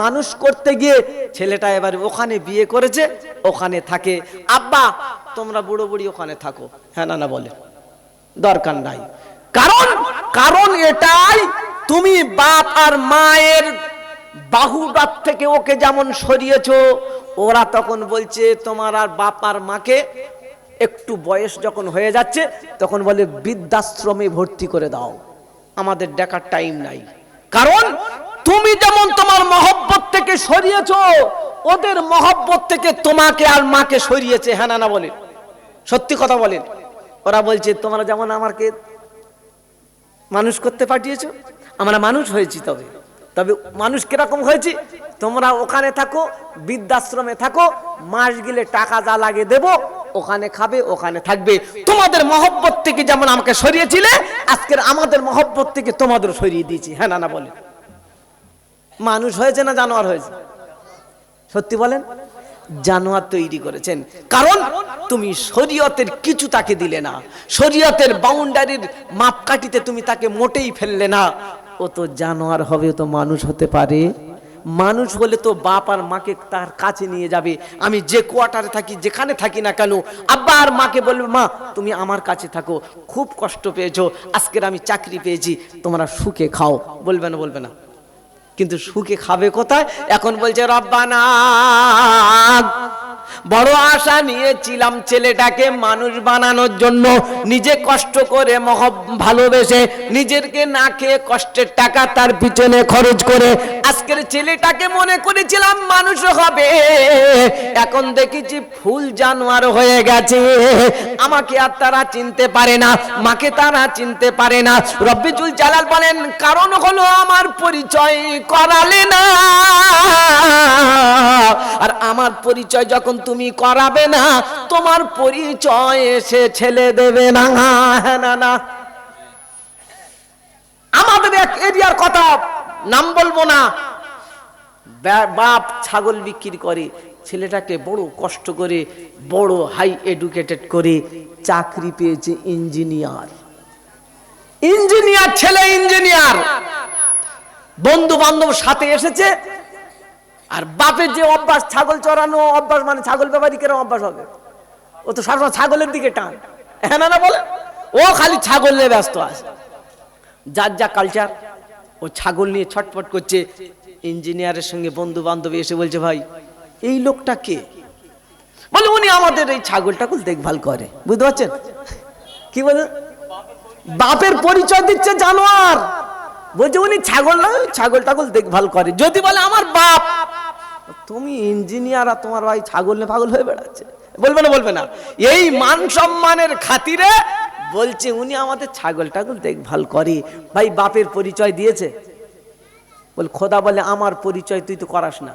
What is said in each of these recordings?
মানুষ করতে গিয়ে ছেলেটা এবার ওখানে বিয়ে করেছে, ওখানে থাকে। আব্বা, তোমরা বুড়ো বুড়ি ওখানে থাকো। হ্যাঁ না না বলে। দরকার নাই। কারণ কারণ এটাই, তুমি বাপ আর মায়ের বাহুডার থেকে ওকে যেমন সরিয়েছো, ওরা তখন বলছে, তোমার আর বাপ আর মাকে একটু বয়স যখন হয়ে যাচ্ছে, তখন বলে বৃদ্ধাশ্রমে ভর্তি করে দাও। আমাদের দেখার টাইম নাই। কারণ তুমি যেমন তোমার মহব্বত থেকে সরিয়েছ, ওদের মহব্বত থেকে তোমাকে আর মাকে সরিয়েছে হ্যাঁ না বলেন। সত্যি কথা বলেন। ওরা বলছে, তোমরা যেমন আমাকে মানুষ করতে পাঠিয়েছ, আমরা মানুষ হয়েছি তবে। তবে মানুষ কীরকম হয়েছি? তোমরা ওখানে থাকো, বৃদ্ধাশ্রমে থাকো, মাস গেলে টাকা যা লাগে দেব, ওখানে খাবে, ওখানে থাকবে। তোমাদের মহব্বত থেকে যেমন আমাকে সরিয়েছিলে, আজকের আমাদের মহব্বত থেকে তোমাদের সরিয়ে দিয়েছি হ্যাঁ না বলে মানুষ হয়েছে না জানোয়ার হয়েছে? সত্যি বলেন? জানোয়ার তৈরি করেছেন। কারণ তুমি শরীয়তের কিছু তাকে দিলে না। শরীয়তের বাউন্ডারির মাপকাঠিতে তুমি তাকে মোটেই ফেললে না। ও তো জানোয়ার হবে তো মানুষ হতে পারে। মানুষ হলে তো বাপ আর মাকে তার কাছে নিয়ে যাবে। আমি যে কোয়ার্টারে থাকি, যেখানে থাকি না কেন, আব্বা আর মাকে বলবে, মা, তুমি আমার কাছে থাকো। খুব কষ্ট পেয়েছ। আজকের আমি চাকরি পেয়েছি। তোমরা সুখে খাও। বলবে না বলবে না। কিন্তু সুখে খাবে কোথায়? এখন বলছে রব্বানা বড় আশা নিয়েছিলাম ছেলেটাকে মানুষ বানানোর জন্য। নিজে কষ্ট করে মহব ভালোবেসে নিজেরকে না খেয়ে কষ্টের টাকা তার পিছনে খরচ করে আজকের ছেলেটাকে মনে করেছিলাম মানুষ হবে। এখন দেখেছি ফুল জানোয়ার হয়ে গেছে। আমাকে আর তারা চিনতে পারে না, মাকে তারা চিনতে পারে না। রব্বিজুল জালাল বলেন, কারণ হলো আমার পরিচয় করালে না। আর আমার পরিচয় যখন তুমি করাবে না, তোমার পরিচয় এসে ছেলে দেবে না। হ্যাঁ না না। আমাদের এক এরিয়ার কথা, নাম বলব না। বাপ ছাগল বিক্রি করে, ছেলেটাকে বড় কষ্ট করে, বড় হাই এডুকেটেড করে চাকরি পেয়েছে ইঞ্জিনিয়ার ইঞ্জিনিয়ার ছেলে ইঞ্জিনিয়ার বন্ধু বান্ধব সাথে এসেছে আর বাপের যে অভ্যাস, ছাগল চড়ানো অভ্যাস মানে ছাগল ব্যাপারী কেরম অভ্যাস হবে? ও তো সবসময় ছাগলের দিকে টান। হ্যাঁ না না বলে? ও খালি ছাগল নিয়ে ব্যস্ত আছে। যার যা কালচার ও ছাগল নিয়ে ছটফট করছে। ইঞ্জিনিয়ারের সঙ্গে বন্ধু বান্ধবী এসে বলছে, ভাই, এই লোকটা কে? বলে, উনি আমাদের এই ছাগল টাগল দেখভাল করে। বুঝতে পারছেন? কি বলে? বাপের পরিচয় দিচ্ছে জানোয়ার। বলছে, উনি ছাগল না ছাগল টাগল দেখভাল করে। যদি বলে, আমার বাপ তুমি ইঞ্জিনিয়ার আর তোমার ভাই ছাগল নিয়ে পাগল হয়ে বেড়াচ্ছে। বলবে না বলবে না। এই মান সম্মানের খাতিরে বলছে, উনি আমাদের ছাগল টাগল দেখভাল করে। ভাই, বাপের পরিচয় দিয়েছে। বল, খোদা বলে, আমার পরিচয় তুই তো করাস না।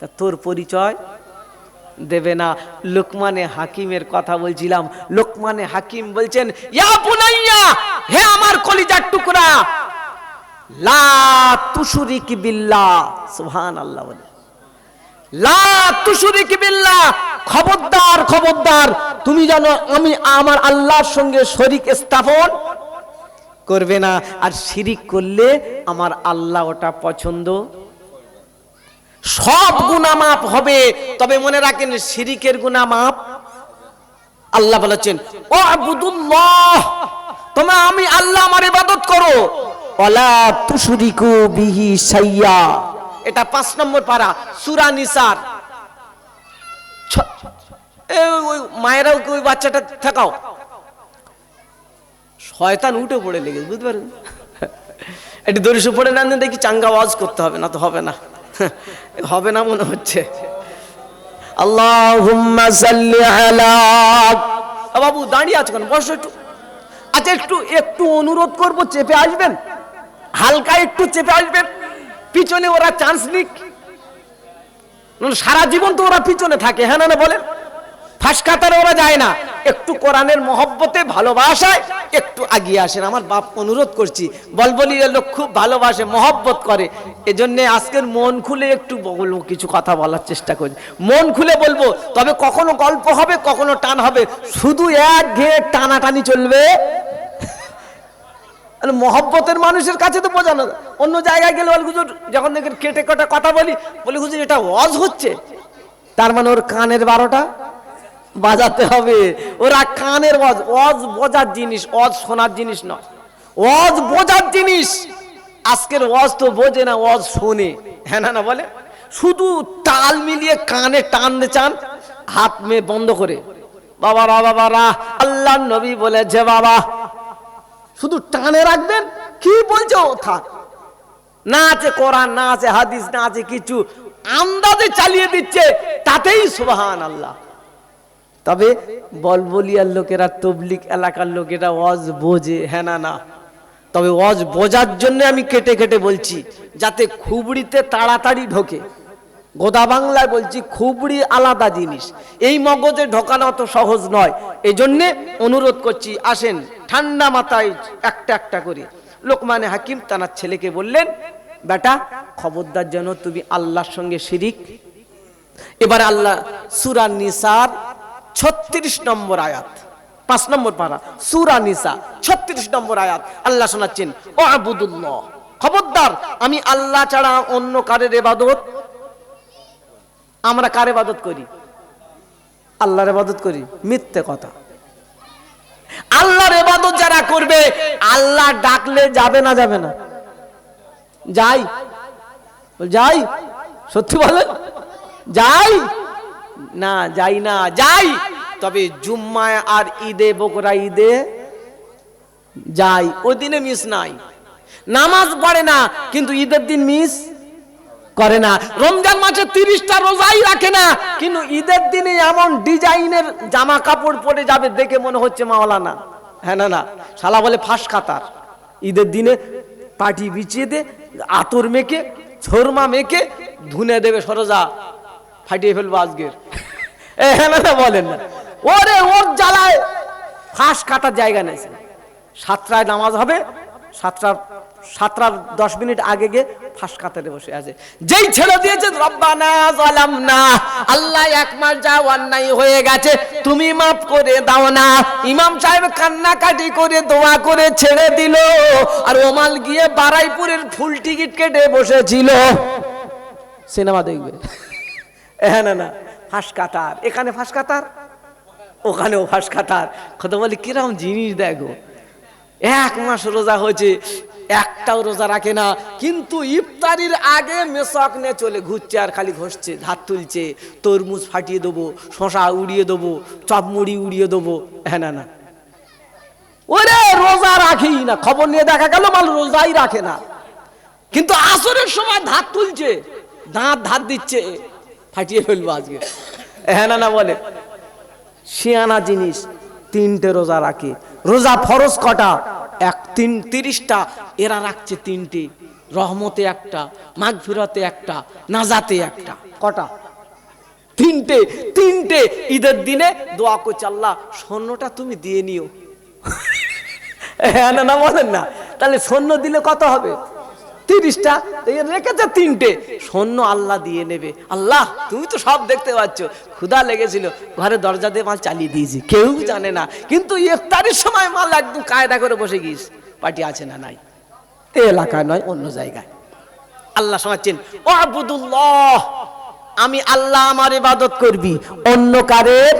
তা তোর পরিচয় দেবে না। লোকমানে হাকিমের কথা বলছিলাম। লোকমানে হাকিম বলছেন, ইয়া বুনাইয়া, হে আমার কলিজার টুকরা, লা তুশুরিক বিল্লাহ। সুবহানাল্লাহ বলে। খবরদার খবরদার, তুমি জানো আমি আমার আল্লাহর সঙ্গে শরীক স্থাপন করবে না। আর শিরিক করলে আমার আল্লাহ ওটা পছন্দ। সব গুণা মাপ হবে, তবে মনে রাখেন শিরিকের গুণা মাপ আল্লাহ বলেছেন ও আবুদুল্লাহ তোমরা আমি আল্লাহ আমার ইবাদত করো। ওয়ালা তুশরিকু বিহি সাইয়া এটা পাঁচ নম্বর পারা সূরা নিসার। ওই মায়েরাও ওই বাচ্চাটা থাকাও? শয়তান উঠে পড়ে লেগে বুঝতে পারেন একটু দরিশে পড়ে না দেখি চাঙ্গা ওয়াজ করতে হবে, না তো হবে না। হবে না মনে হচ্ছে। আল্লাহুম্মা সাল্লি আলা বাবু দাঁড়িয়ে আছো কেন? বসো একটু। আচ্ছা একটু একটু অনুরোধ করব, চেপে আসবেন? হালকা একটু চেপে আসবেন? পিছনে ওরা চান্স নিক। সারা জীবন তো ওরা পিছনে থাকে হ্যাঁ না বলেন? ফাঁস কাতারে ওরা যায় না। একটু কোরআনের মহব্বতে ভালোবাসায় একটু আগিয়ে আসেন। আমার বাপ অনুরোধ করছি, বলবলির লোক খুব ভালোবাসে, মহব্বত করে। এজন্য আজকের মন খুলে একটু বলব, কিছু কথা বলার চেষ্টা করি। মন খুলে বলব, তবে কখনো গল্প হবে, কখনো টান হবে। শুধু এক ঘেয়ে টানাটানি চলবে। মহব্বতের মানুষের কাছে তো বোঝানো অন্য জায়গায় গেলে বল, হুজুর, যখন দেখেন কেটে কেটে কথা বলি বলি, হুজুর, এটা ওয়াজ হচ্ছে। তার মানে ওর কানের বারোটা বাজাতে হবে। ওরা কানের ওয়াজ ওয়াজ বোঝার জিনিস, ওয়াজ শোনার জিনিস নয়। ওয়াজ বোঝার জিনিস। আজকের ওয়াজ তো বোঝে না, ওয়াজ শোনে। হ্যাঁ না না, বলে? শুধু তাল মিলিয়ে কানে টানতে চান, হাত মে বন্ধ করে। বাবা বাবারা বাবারা আল্লাহ নবী বলেছে, বাবা শুধু টানে রাখবেন? কি বলছে ও থাক না আছে কোরআন, না আছে হাদিস, না আছে কিছু। আন্দাজে চালিয়ে দিচ্ছে, তাতেই সুবহান আল্লাহ তবে বলবলিয়ার লোকেরা তবলিক এলাকার লোকেরা ওয়াজ বোঝে হ্যাঁ না না? তবে ওয়াজ বোঝার জন্য আমি কেটে কেটে বলছি, যাতে খুবড়িতে তাড়াতাড়ি ঢোকে। গোদা বাংলায় বলছি, খুবড়ি আলাদা জিনিস। এই মগজে ঢোকানো অত সহজ নয়। এই জন্যে অনুরোধ করছি, আসেন, ঠান্ডা মাথায় একটা একটা করে। লোকমানে হাকিম তানার ছেলেকে বললেন, বেটা, খবরদার যেন তুমি আল্লাহর সঙ্গে শিরিক। এবার আল্লাহ, সুরা নিসার ছত্রিশ নম্বর আয়াত। পাঁচ নম্বর পারা, সুরা নিসা, ছত্রিশ নম্বর আয়াত। আল্লাহ শোনাচ্ছেন ও আবুদুল্লাহ। খবরদার, আমি আল্লাহ ছাড়া অন্য কারের এবাদত আমরা কার এবাদত করি? আল্লাহর এবাদত করি। মিথ্যে কথা। আল্লাহর এবাদত যারা করবে, আল্লাহ ডাকলে যাবে না যাবে না। যাই। যাই। সত্যি বলেন? যাই। না যাই না, যাই। তবে জুম্মায় আর ঈদে, বকরা ঈদে যাই। ওই দিনে মিস নাই। নামাজ পড়ে না, কিন্তু ঈদের দিন মিস করে না। রমজান মাসে তিরিশটা রোজাই রাখে না। কিন্তু ঈদের দিনে এমন ডিজাইনের জামা কাপড় পরে যাবে দেখে মনে হচ্ছে মাওলানা। হ্যাঁ না না। শালা বলে ফাঁস কাতার। ঈদের দিনে পাটি বিছিয়ে দে, আতর মেখে ছোরমা মেখে, ধুনে দেবে সরজা। ফাটিয়ে ফেলব আজকের। এ হ্যাঁ না বলেন না। ওরে, ওর জ্বালায় ফাঁস কাটার জায়গা নেই। সাতটায় নামাজ হবে, সাতটা সাতটার দশ মিনিট আগে গিয়ে ফাঁস কাতারে বসে আছে। যেই ছেড়ে দিয়েছে, রব্বানা জালাম না আল্লাহ এক মাস যা অন্যায় হয়ে গেছে, তুমি মাফ করে দাও না। ইমাম সাহেব কান্নাকাটি করে দোয়া করে ছেড়ে দিল। আর ওমাল গিয়ে বারাইপুরের ফুল টিকিট কেটে বসেছিল। সিনেমা দেখবে। হ্যাঁ না না, ফাঁস কাতার এখানে ফাঁস কাতার ওখানেও ফাঁস কাতার কত বলি, কিরম জিনিস দেখো। এক মাস রোজা হয়েছে, একটাও রোজা রাখে না। কিন্তু ইফতারির আগে মেশক নিয়ে চলে ঘুরছে আর খালি ঘষছে ধাত তুলছে, তরমুজ ফাটিয়ে দেবো শশা উড়িয়ে দেবো চপ মুড়ি উড়িয়ে দেবো। হ্যাঁ না না। ওরে রোজা রাখেই না, খবর নিয়ে দেখা গেল মাল রোজাই রাখে না। কিন্তু আসরের সময় ধাত তুলছে, দাঁত ধাত দিচ্ছে, ফাটিয়ে ফেলব আজকে। হ্যাঁ না না, বলে। শিয়ানা জিনিস তিনটে রোজা রাখে। রোজা ফরজ কটা? এক, তিন, তিরিশটা। এরা রাখছে তিনটি। রহমতে একটা, মাগফিরতে একটা, নাজাতে একটা। কটা? তিনটে তিনটে। ঈদের দিনে দোয়া করছে, আল্লাহ, স্বর্ণটা তুমি দিয়ে নিও। হ্যাঁ না না বলেন না। তাহলে সৈন্য দিলে কত হবে? তিরিশটা রেখেছে তিনটে। স্বর্ণ আল্লাহ দিয়ে নেবে। আল্লাহ, তুমি তো সব দেখতে পাচ্ছ। লেগেছিল। ঘরে দরজা দিয়ে মাল চালিয়ে দিয়েছি। কেউ জানে না। কিন্তু ইফতারির সময় মাল একদম কায়দা করে বসে পার্টি আছে না নাই? এ এলাকায় নয়, অন্য জায়গায়। আল্লাহ শোনাচ্ছেন ও আবুদুল্লাহ আমি আল্লাহ আমার ইবাদত করবি। অন্য কারের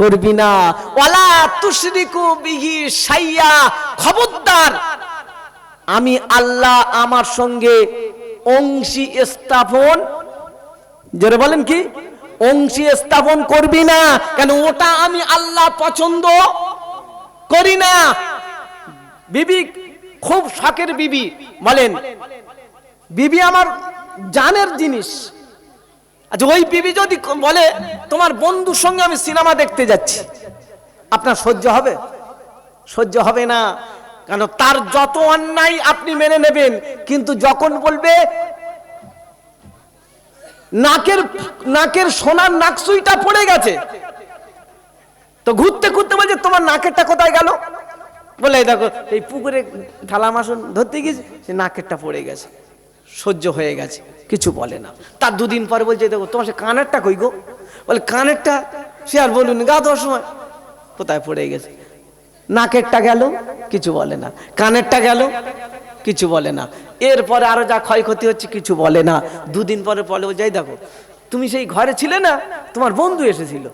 করবি না। ওয়ালা তুশরিকু বিহি সাইয়া খবরদার আমি আল্লাহ আমার সঙ্গে অংশী স্থাপন, জোরে বলেন কি? অংশী স্থাপন করবি না, কেন ওটা আমি আল্লাহ পছন্দ করি না। বিবি, খুব শখের বিবি, বলেন। বিবি আমার জানের জিনিস। আচ্ছা ওই বিবি যদি বলে, তোমার বন্ধুর সঙ্গে আমি সিনেমা দেখতে যাচ্ছি। আপনার সহ্য হবে? সহ্য হবে না। কেন তার যত অন্যায় আপনি মেনে নেবেন, কিন্তু যখন বলবে, নাকের নাকের সোনার নাকসুইটা পড়ে গেছে, তো ঘুরতে ঘুরতে বলছে, তোমার নাকেরটা কোথায় গেল? বলে দেখো, এই পুকুরে থালা মাসন ধরতে গিয়েছে, সে নাকেরটা পড়ে গেছে, সহ্য হয়ে গেছে, কিছু বলে না। তার দুদিন পরে বলছে দেখো, তোমার সে কানেরটা কই গো? বলে, কানেরটা সে আর বলুন, গা দেওয়ার সময় কোথায় পড়ে গেছে? নাকেরটা গেল, কিছু বলে না। কানেরটা গেল, কিছু বলে না। এরপরে আরও যা ক্ষয়ক্ষতি হচ্ছে, কিছু বলে না। দুদিন পরে বলে যাই দেখো, তুমি সেই ঘরে ছিলে না, তোমার বন্ধু এসেছিল।